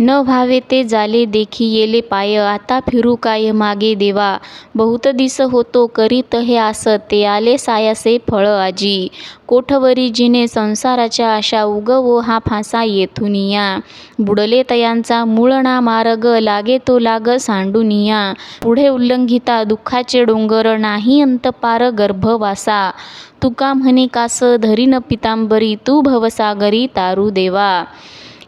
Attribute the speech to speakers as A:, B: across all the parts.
A: न व्हावे ते झाले देखी येले पाय आता फिरू काय मागे देवा? बहुत दिस होतो करीत हे आस ते आले सायासे फळ आजी. कोठवरी जिने संसाराच्या आशा उगवो हा फासा येथुनिया बुडले तयांचा मूळ ना मार्ग लागे तो लाग सांडुनिया पुढे उल्लंघिता दुःखाचे डोंगर नाही अंत पार गर्भवासा तुका म्हणे कास धरीन पितांबरी तू भवसागरी तारू देवा.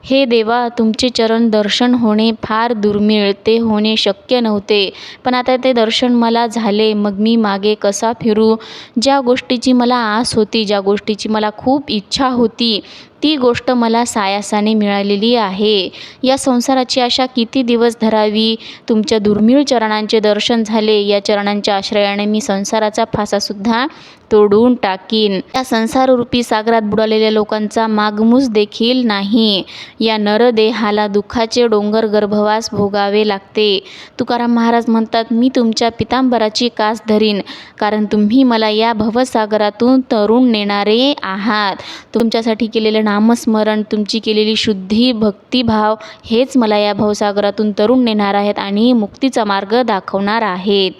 A: हे देवा तुमचे चरण दर्शन होणे फार दुर्मिळ ते होणे शक्य नव्हते. पण आता ते दर्शन मला झाले मग मी मागे कसा फिरू? ज्या गोष्टीची मला आस होती ज्या गोष्टीची मला खूप इच्छा होती ती गोष्ट मला सायासाने मिळालेली आहे. या संसाराची आशा किती दिवस धरावी? तुमच्या दुर्मिळ चरणांचे दर्शन झाले या चरणांच्या आश्रयाने मी संसाराचा फासासुद्धा तोडून टाकीन. या संसाररूपी सागरात बुडालेल्या लोकांचा मागमूस देखील नाही. या नरदेहाला दुःखाचे डोंगर गर्भवास भोगावे लागते. तुकाराम महाराज म्हणतात मी तुमच्या पितांबराची कास धरीन कारण तुम्ही मला या भवसागरातून तरुण नेणारे आहात. तुमच्यासाठी केलेलं नामस्मरण तुमची केलेली शुद्धी भक्तिभाव हेच मला या भवसागरातून तरुण नेणार आहेत आणि मुक्तीचा मार्ग दाखवणार आहेत.